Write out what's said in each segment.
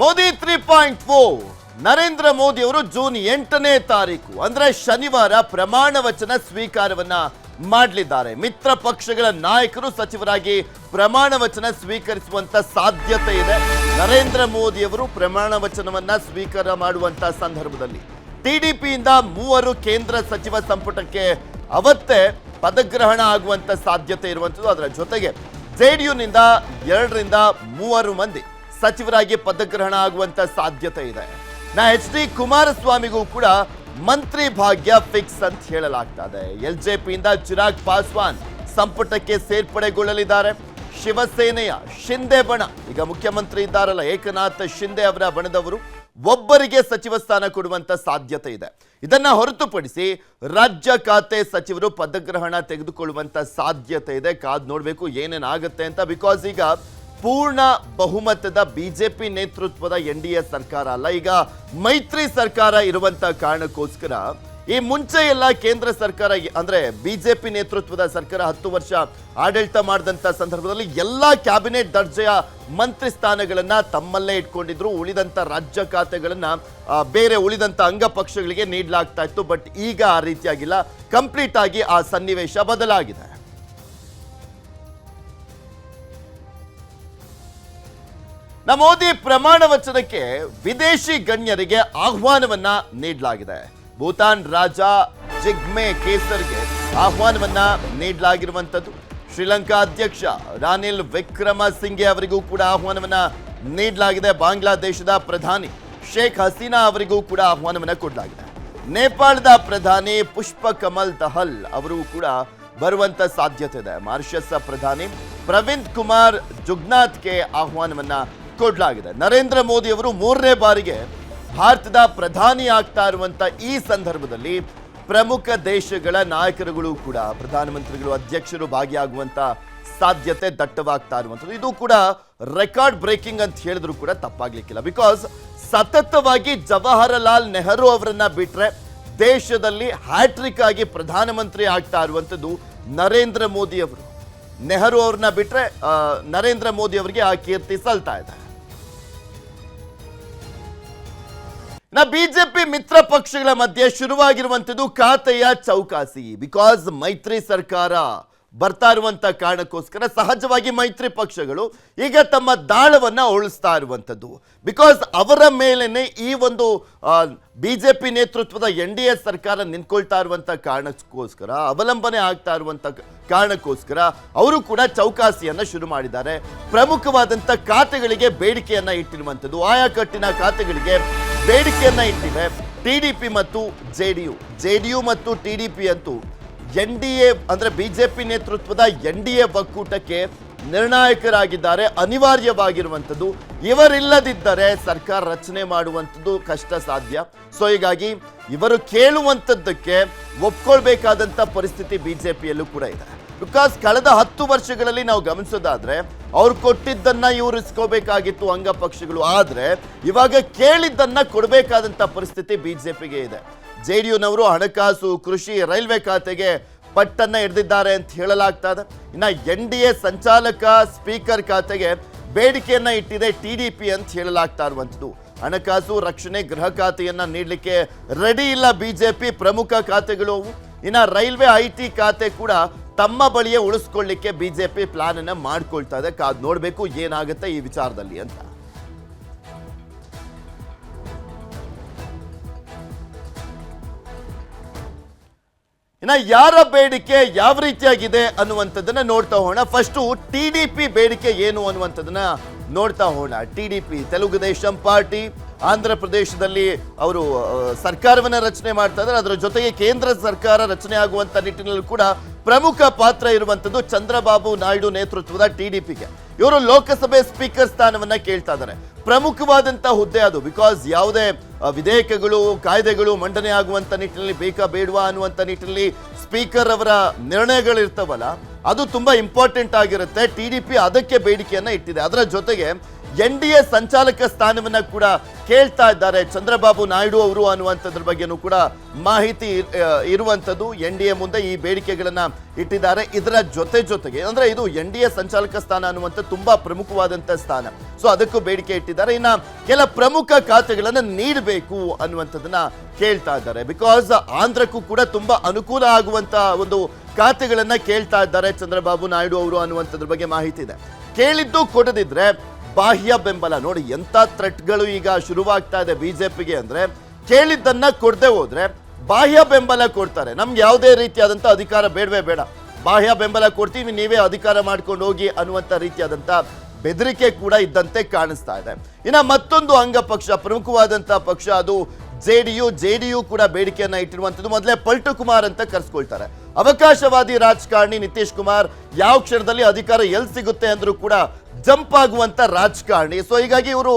Modi three point four, Narendra Modi ಅವರು June ಎಂಟನೇ ತಾರೀಕು, ಅಂದ್ರೆ ಶನಿವಾರ ಪ್ರಮಾಣ ವಚನ ಸ್ವೀಕಾರವನ್ನ ಮಾಡಲಿದ್ದಾರೆ. ಮಿತ್ರ ಪಕ್ಷಗಳ ನಾಯಕರು ಸಚಿವರಾಗಿ ಪ್ರಮಾಣ ವಚನ ಸ್ವೀಕರಿಸುವಂತ ಸಾಧ್ಯತೆ ಇದೆ. ನರೇಂದ್ರ ಮೋದಿ ಅವರು ಪ್ರಮಾಣ ವಚನವನ್ನ ಸ್ವೀಕಾರ ಮಾಡುವಂತ ಸಂದರ್ಭದಲ್ಲಿ ಟಿಡಿಪಿಯಿಂದ ಮೂವರು ಕೇಂದ್ರ ಸಚಿವ ಸಂಪುಟಕ್ಕೆ ಅವತ್ತೇ ಪದಗ್ರಹಣ ಆಗುವಂತ ಸಾಧ್ಯತೆ ಇರುವಂಥದ್ದು ಅದರ ಜೊತೆಗೆ ಜೆಡಿಯುನಿಂದ ಎರಡರಿಂದ ಮೂವರು ಮಂದಿ ಸಚಿವರಾಗಿ ಪದಗ್ರಹಣ ಆಗುವಂತ ಸಾಧ್ಯತೆ ಇದೆ. ನಾ ಎಚ್ ಡಿ ಕುಮಾರಸ್ವಾಮಿಗೂ ಕೂಡ ಮಂತ್ರಿ ಭಾಗ್ಯ ಫಿಕ್ಸ್ ಅಂತ ಹೇಳಲಾಗ್ತಾ ಇದೆ ಎಲ್ ಜೆ ಪಿಯಿಂದ ಚಿರಾಗ್ ಪಾಸ್ವಾನ್ ಸಂಪುಟಕ್ಕೆ ಸೇರ್ಪಡೆಗೊಳ್ಳಲಿದ್ದಾರೆ. ಶಿವಸೇನೆಯ ಶಿಂದೆ ಬಣ, ಈಗ ಮುಖ್ಯಮಂತ್ರಿ ಇದ್ದಾರಲ್ಲ, ಏಕನಾಥ್ ಶಿಂದೆ ಅವರ ಬಣದವರು, ಒಬ್ಬರಿಗೆ ಸಚಿವ ಸ್ಥಾನ ಕೊಡುವಂತ ಸಾಧ್ಯತೆ ಇದೆ. ಇದನ್ನ ಹೊರತುಪಡಿಸಿ ರಾಜ್ಯ ಖಾತೆ ಸಚಿವರು ಪದಗ್ರಹಣ ತೆಗೆದುಕೊಳ್ಳುವಂತ ಸಾಧ್ಯತೆ ಇದೆ. ಕಾದ್ ನೋಡಬೇಕು ಏನೇನಾಗುತ್ತೆ ಅಂತ ಬಿಕಾಸ್ ಈಗ ಪೂರ್ಣ ಬಹುಮತದ ಬಿಜೆಪಿ ನೇತೃತ್ವದ ಎನ್ ಡಿ ಎ ಸರ್ಕಾರ ಅಲ್ಲ. ಈಗ ಮೈತ್ರಿ ಸರ್ಕಾರ ಇರುವಂತ ಕಾರಣಕ್ಕೋಸ್ಕರ ಈ ಮುಂಚೆ ಎಲ್ಲ ಕೇಂದ್ರ ಸರ್ಕಾರ ಅಂದ್ರೆ ಬಿಜೆಪಿ ನೇತೃತ್ವದ ಸರ್ಕಾರ ಹತ್ತು ವರ್ಷ ಆಡಳಿತ ಮಾಡಿದಂತ ಸಂದರ್ಭದಲ್ಲಿ ಎಲ್ಲ ಕ್ಯಾಬಿನೆಟ್ ದರ್ಜೆಯ ಮಂತ್ರಿ ಸ್ಥಾನಗಳನ್ನ ತಮ್ಮಲ್ಲೇ ಇಟ್ಕೊಂಡಿದ್ರು. ಉಳಿದಂತ ರಾಜ್ಯ ಖಾತೆಗಳನ್ನ ಬೇರೆ ಉಳಿದಂತ ಅಂಗಪಕ್ಷಗಳಿಗೆ ನೀಡಲಾಗ್ತಾ ಇತ್ತು. ಬಟ್ ಈಗ ಆ ರೀತಿಯಾಗಿಲ್ಲ. ಕಂಪ್ಲೀಟ್ ಆಗಿ ಆ ಸನ್ನಿವೇಶ ಬದಲಾಗಿದೆ. ನಮ್ಮ ಮೋದಿ ಪ್ರಮಾಣ ವಚನಕ್ಕೆ ವಿದೇಶಿ ಗಣ್ಯರಿಗೆ ಆಹ್ವಾನವನ್ನ ನೀಡಲಾಗಿದೆ. ಭೂತಾನ್ ರಾಜ ಜಿಗ್ಮೆ ಕೇಸರ್ಗೆ ಆಹ್ವಾನವನ್ನ ನೀಡಲಾಗಿರುವಂಥದ್ದು. ಶ್ರೀಲಂಕಾ ಅಧ್ಯಕ್ಷ ರಾನಿಲ್ ವಿಕ್ರಮ ಸಿಂಘೆ ಅವರಿಗೂ ಕೂಡ ಆಹ್ವಾನವನ್ನ ನೀಡಲಾಗಿದೆ. ಬಾಂಗ್ಲಾದೇಶದ ಪ್ರಧಾನಿ ಶೇಖ್ ಹಸೀನಾ ಅವರಿಗೂ ಕೂಡ ಆಹ್ವಾನವನ್ನ ಕೊಡಲಾಗಿದೆ. ನೇಪಾಳದ ಪ್ರಧಾನಿ ಪುಷ್ಪ ಕಮಲ್ ದಹಲ್ ಅವರು ಕೂಡ ಬರುವಂತ ಸಾಧ್ಯತೆ ಇದೆ. ಮಾರಿಷಸ್ ಪ್ರಧಾನಿ ಪ್ರವಿಂದ್ ಕುಮಾರ್ ಜುಗ್ನಾಥ್ಗೆ ಆಹ್ವಾನವನ್ನ ಕೊಡಲಾಗಿದೆ ನರೇಂದ್ರ ಮೋದಿ ಅವರು ಮೂರನೇ ಬಾರಿಗೆ ಭಾರತದ ಪ್ರಧಾನಿ ಆಗ್ತಾ ಇರುವಂತ ಈ ಸಂದರ್ಭದಲ್ಲಿ ಪ್ರಮುಖ ದೇಶಗಳ ನಾಯಕರುಗಳು ಕೂಡ, ಪ್ರಧಾನಮಂತ್ರಿಗಳು, ಅಧ್ಯಕ್ಷರು ಭಾಗಿಯಾಗುವಂತ ಸಾಧ್ಯತೆ ದಟ್ಟವಾಗ್ತಾ ಇರುವಂಥದ್ದು. ಇದು ಕೂಡ ರೆಕಾರ್ಡ್ ಬ್ರೇಕಿಂಗ್ ಅಂತ ಹೇಳಿದ್ರು ಕೂಡ ತಪ್ಪಾಗ್ಲಿಕ್ಕಿಲ್ಲ. ಬಿಕಾಸ್ ಸತತವಾಗಿ ಜವಾಹರಲಾಲ್ ನೆಹರು ಅವರನ್ನ ಬಿಟ್ರೆ ದೇಶದಲ್ಲಿ ಹ್ಯಾಟ್ರಿಕ್ ಆಗಿ ಪ್ರಧಾನಮಂತ್ರಿ ಆಗ್ತಾ ಇರುವಂಥದ್ದು ನರೇಂದ್ರ ಮೋದಿ ಅವರು. ನೆಹರು ಅವ್ರನ್ನ ಬಿಟ್ರೆ ನರೇಂದ್ರ ಮೋದಿ ಅವರಿಗೆ ಆ ಕೀರ್ತಿ ಸಲ್ತಾ ಇದೆ. ನಾ ಬಿಜೆಪಿ ಮಿತ್ರ ಪಕ್ಷಗಳ ಮಧ್ಯೆ ಶುರುವಾಗಿರುವಂಥದ್ದು ಖಾತೆಯ ಚೌಕಾಸಿ. ಬಿಕಾಸ್ ಮೈತ್ರಿ ಸರ್ಕಾರ ಬರ್ತಾ ಇರುವಂಥ ಕಾರಣಕ್ಕೋಸ್ಕರ ಸಹಜವಾಗಿ ಮೈತ್ರಿ ಪಕ್ಷಗಳು ಈಗ ತಮ್ಮ ದಾಳವನ್ನ ಉಳಿಸ್ತಾ ಇರುವಂಥದ್ದು. ಬಿಕಾಸ್ ಅವರ ಮೇಲೇನೆ ಈ ಒಂದು ಬಿಜೆಪಿ ನೇತೃತ್ವದ ಎನ್ ಡಿ ಎ ಸರ್ಕಾರ ನಿಂತ್ಕೊಳ್ತಾ ಇರುವಂಥ ಕಾರಣಕ್ಕೋಸ್ಕರ, ಅವಲಂಬನೆ ಆಗ್ತಾ ಇರುವಂಥ ಕಾರಣಕ್ಕೋಸ್ಕರ ಅವರು ಕೂಡ ಚೌಕಾಸಿಯನ್ನ ಶುರು ಮಾಡಿದ್ದಾರೆ. ಪ್ರಮುಖವಾದಂಥ ಖಾತೆಗಳಿಗೆ ಬೇಡಿಕೆಯನ್ನ ಇಟ್ಟಿರುವಂಥದ್ದು. ಆಯಾ ಕಟ್ಟಿನ ಖಾತೆಗಳಿಗೆ ಬೇಡಿಕೆಯನ್ನ ಇಟ್ಟಿವೆ. ಪಿ ಮತ್ತು ಜೆಡಿಯು ಜೆಡಿಯು ಮತ್ತು ಟಿಡಿಪಿ ಅಂತೂ ಎನ್ ಡಿ ಎ ಅಂದ್ರೆ ಬಿಜೆಪಿ ನೇತೃತ್ವದ ಎನ್ ಡಿ ಎ ಒಕ್ಕೂಟಕ್ಕೆ ನಿರ್ಣಾಯಕರಾಗಿದ್ದಾರೆ, ಅನಿವಾರ್ಯವಾಗಿರುವಂಥದ್ದು. ಇವರಿಲ್ಲದಿದ್ದರೆ ಸರ್ಕಾರ ರಚನೆ ಮಾಡುವಂಥದ್ದು ಕಷ್ಟ ಸಾಧ್ಯ ಸೊ ಹೀಗಾಗಿ ಇವರು ಕೇಳುವಂಥದ್ದಕ್ಕೆ ಒಪ್ಕೊಳ್ಬೇಕಾದಂಥ ಪರಿಸ್ಥಿತಿ ಬಿಜೆಪಿಯಲ್ಲೂ ಕೂಡ ಇದೆ. ಬಿಕಾಸ್ ಕಳೆದ ಹತ್ತು ವರ್ಷಗಳಲ್ಲಿ ನಾವು ಗಮನಿಸೋದಾದ್ರೆ, ಅವ್ರು ಕೊಟ್ಟಿದ್ದನ್ನ ಇವ್ರು ಇಸ್ಕೋಬೇಕಾಗಿತ್ತು ಅಂಗ ಪಕ್ಷಗಳು. ಆದ್ರೆ, ಇವಾಗ ಕೇಳಿದ್ದನ್ನ ಕೊಡಬೇಕಾದಂತ ಪರಿಸ್ಥಿತಿ ಬಿಜೆಪಿಗೆ ಇದೆ. ಜೆ ಡಿ ಯುನವರು ಹಣಕಾಸು, ಕೃಷಿ, ರೈಲ್ವೆ ಖಾತೆಗೆ ಪಟ್ಟನ್ನ ಹಿಡಿದಿದ್ದಾರೆ ಅಂತ ಹೇಳಲಾಗ್ತಾ ಇದೆ. ಇನ್ನು ಎನ್ ಡಿ ಎ ಸಂಚಾಲಕ, ಸ್ಪೀಕರ್ ಖಾತೆಗೆ ಬೇಡಿಕೆಯನ್ನ ಇಟ್ಟಿದೆ ಟಿ ಡಿ ಪಿ ಅಂತ ಹೇಳಲಾಗ್ತಾ ಇರುವಂಥದ್ದು. ಹಣಕಾಸು, ರಕ್ಷಣೆ, ಗೃಹ ಖಾತೆಯನ್ನ ನೀಡಲಿಕ್ಕೆ ರೆಡಿ ಇಲ್ಲ ಬಿಜೆಪಿ ಪ್ರಮುಖ ಖಾತೆಗಳು ಇನ್ನ ರೈಲ್ವೆ ಐ ಟಿ ಖಾತೆ ಕೂಡ ತಮ್ಮ ಬಳಿಯೇ ಉಳಿಸ್ಕೊಳ್ಳಿಕ್ಕೆ ಬಿಜೆಪಿ ಪ್ಲಾನ್ ಅನ್ನ ಮಾಡ್ಕೊಳ್ತಾ ಇದೆ. ಕಾದ್ ನೋಡಬೇಕು ಏನಾಗುತ್ತೆ ಈ ವಿಚಾರದಲ್ಲಿ ಅಂತ. ಇನ್ನ ಯಾರ ಬೇಡಿಕೆ ಯಾವ ರೀತಿಯಾಗಿದೆ ಅನ್ನುವಂಥದ್ದನ್ನ ನೋಡ್ತಾ ಹೋಗೋಣ. ಫಸ್ಟು ಟಿ ಡಿ ಪಿ ಬೇಡಿಕೆ ಏನು ಅನ್ನುವಂಥದ್ದನ್ನ ನೋಡ್ತಾ ಹೋಗೋಣ. T D P, Telugu Desam party. Andhra ಪ್ರದೇಶದಲ್ಲಿ ಅವರು ಸರ್ಕಾರವನ್ನು ರಚನೆ ಮಾಡ್ತಾ ಇದ್ದಾರೆ. ಅದರ ಜೊತೆಗೆ ಕೇಂದ್ರ ಸರ್ಕಾರ ರಚನೆ ಆಗುವಂಥ ನಿಟ್ಟಿನಲ್ಲಿ ಕೂಡ ಪ್ರಮುಖ ಪಾತ್ರ ಇರುವಂಥದ್ದು ಚಂದ್ರಬಾಬು ನಾಯ್ಡು ನೇತೃತ್ವದ ಟಿ ಡಿ ಪಿಗೆ. ಇವರು ಲೋಕಸಭೆ ಸ್ಪೀಕರ್ ಸ್ಥಾನವನ್ನ ಕೇಳ್ತಾ ಇದ್ದಾರೆ. ಪ್ರಮುಖವಾದಂಥ ಹುದ್ದೆ ಅದು. ಬಿಕಾಸ್ ಯಾವುದೇ ವಿಧೇಯಕಗಳು, ಕಾಯ್ದೆಗಳು ಮಂಡನೆ ಆಗುವಂತ ನಿಟ್ಟಿನಲ್ಲಿ, ಬೇಕಾ ಬೇಡವಾ ಅನ್ನುವಂಥ ನಿಟ್ಟಿನಲ್ಲಿ ಸ್ಪೀಕರ್ ಅವರ ನಿರ್ಣಯಗಳಿರ್ತವಲ್ಲ, ಅದು ತುಂಬಾ ಇಂಪಾರ್ಟೆಂಟ್ ಆಗಿರುತ್ತೆ. ಟಿ ಡಿ ಪಿ ಅದಕ್ಕೆ ಬೇಡಿಕೆಯನ್ನ ಇಟ್ಟಿದೆ. ಅದರ ಜೊತೆಗೆ ಎನ್ ಡಿ ಎ ಸಂಚಾಲಕ ಸ್ಥಾನವನ್ನ ಕೂಡ ಕೇಳ್ತಾ ಇದ್ದಾರೆ. ಚಂದ್ರಬಾಬು ನಾಯ್ಡು ಅವರು ಅನ್ನುವಂಥದ್ರ ಬಗ್ಗೆನೂ ಕೂಡ ಮಾಹಿತಿ ಇರುವಂಥದ್ದು ಎನ್ ಡಿ ಎ ಮುಂದೆ ಈ ಬೇಡಿಕೆಗಳನ್ನ ಇಟ್ಟಿದ್ದಾರೆ. ಇದರ ಜೊತೆ ಜೊತೆಗೆ, ಅಂದ್ರೆ ಇದು ಎನ್ ಡಿ ಎ ಸಂಚಾಲಕ ಸ್ಥಾನ ಅನ್ನುವಂಥ ತುಂಬಾ ಪ್ರಮುಖವಾದಂಥ ಸ್ಥಾನ. ಸೊ ಅದಕ್ಕೂ ಬೇಡಿಕೆ ಇಟ್ಟಿದ್ದಾರೆ. ಇನ್ನ ಕೆಲ ಪ್ರಮುಖ ಖಾತೆಗಳನ್ನು ನೀಡಬೇಕು ಅನ್ನುವಂಥದ್ದನ್ನ ಕೇಳ್ತಾ ಇದ್ದಾರೆ. ಬಿಕಾಸ್ ಆಂಧ್ರಕ್ಕೂ ಕೂಡ ತುಂಬಾ ಅನುಕೂಲ ಆಗುವಂತ ಒಂದು ಖಾತೆಗಳನ್ನ ಕೇಳ್ತಾ ಇದ್ದಾರೆ ಚಂದ್ರಬಾಬು ನಾಯ್ಡು ಅವರು ಅನ್ನುವಂಥದ್ರ ಬಗ್ಗೆ ಮಾಹಿತಿ ಇದೆ. ಕೇಳಿದ್ದು ಕೊಡದಿದ್ರೆ ಬಾಹ್ಯ ಬೆಂಬಲ. ನೋಡಿ, ಎಂತ ಥ್ರೆಟ್ಗಳು ಈಗ ಶುರುವಾಗ್ತಾ ಇದೆ ಬಿಜೆಪಿಗೆ ಅಂದ್ರೆ, ಕೇಳಿದ್ದನ್ನ ಕೊಡದೆ ಹೋದ್ರೆ ಬಾಹ್ಯ ಬೆಂಬಲ ಕೊಡ್ತಾರೆ. ನಮ್ಗೆ ಯಾವುದೇ ರೀತಿಯಾದಂಥ ಅಧಿಕಾರ ಬೇಡವೇ ಬೇಡ. ಬಾಹ್ಯ ಬೆಂಬಲ ಕೊಡ್ತೀವಿ, ನೀವೇ ಅಧಿಕಾರ ಮಾಡ್ಕೊಂಡು ಹೋಗಿ ಅನ್ನುವಂಥ ರೀತಿಯಾದಂಥ ಬೆದರಿಕೆ ಕೂಡ ಇದ್ದಂತೆ ಕಾಣಿಸ್ತಾ ಇದೆ. ಇನ್ನ ಮತ್ತೊಂದು ಅಂಗ ಪಕ್ಷ ಪ್ರಮುಖವಾದಂಥ ಪಕ್ಷ ಅದು J D U. J D U ಕೂಡ ಬೇಡಿಕೆಯನ್ನ ಇಟ್ಟಿರುವಂಥದ್ದು. ಮೊದಲೇ ಪಲ್ಟು ಕುಮಾರ್ ಅಂತ ಕರೆಸ್ಕೊಳ್ತಾರೆ. ಅವಕಾಶವಾದಿ ರಾಜಕಾರಣಿ ನಿತೀಶ್ ಕುಮಾರ್ ಯಾವ ಕ್ಷಣದಲ್ಲಿ ಅಧಿಕಾರ ಎಲ್ಲಿ ಸಿಗುತ್ತೆ ಅಂದ್ರೂ ಕೂಡ ಜಂಪ್ ಆಗುವಂತ ರಾಜಕಾರಣಿ. ಸೊ ಹೀಗಾಗಿ ಇವರು